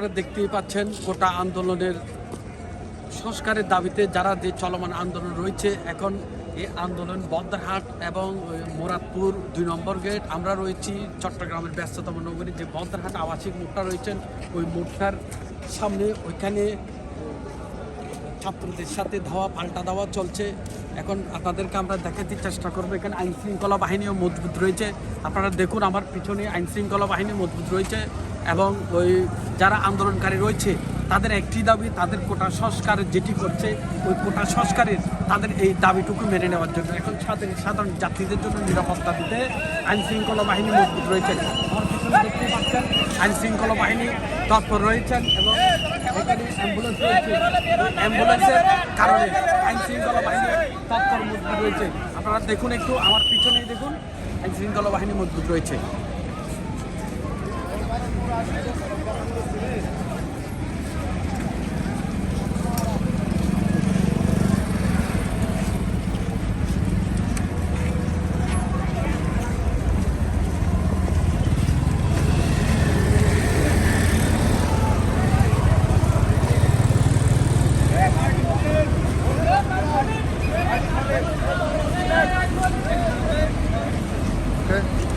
আপনারা দেখতেই পাচ্ছেন, গোটা আন্দোলনের সংস্কারের দাবিতে যারা যে চলমান আন্দোলন রয়েছে, এখন এই আন্দোলন বদ্রহাট এবং মোরাদপুর দুই নম্বর গেট। আমরা রয়েছি চট্টগ্রামের ব্যস্ততম নগরী যে বদ্রহাট আবাসিক মোড়টা রয়েছেন, ওই মোড়টার সামনে। ওইখানে ছাত্রদের সাথে ধাওয়া, পাল্টা ধাওয়া চলছে। এখন আপনাদেরকে আমরা দেখাতে চেষ্টা করব, এখানে আইন শৃঙ্খলা বাহিনীও মজবুত রয়েছে। আপনারা দেখুন, আমার পিছনে আইন শৃঙ্খলা বাহিনী মজবুত রয়েছে এবং ওই যারা আন্দোলনকারী রয়েছে, তাদের একটি দাবি, তাদের কোটা সংস্কারের যেটি করছে, ওই কোটা সংস্কারের তাদের এই দাবিটুকু মেনে নেওয়ার জন্য। এখন সাধারণ সাধারণ যাত্রীদের জন্য নিরাপত্তা দিতে আইন শৃঙ্খলা বাহিনী মজবুত রয়েছে। আমার পিছনে দেখতে পাচ্ছেন আইন শৃঙ্খলা বাহিনী তৎপর রয়েছেন এবং অ্যাম্বুলেন্স রয়েছে রয়েছে আপনারা দেখুন একটু আমার পিছনেই দেখুন আইন শৃঙ্খলা বাহিনী মজবুত রয়েছে Okay.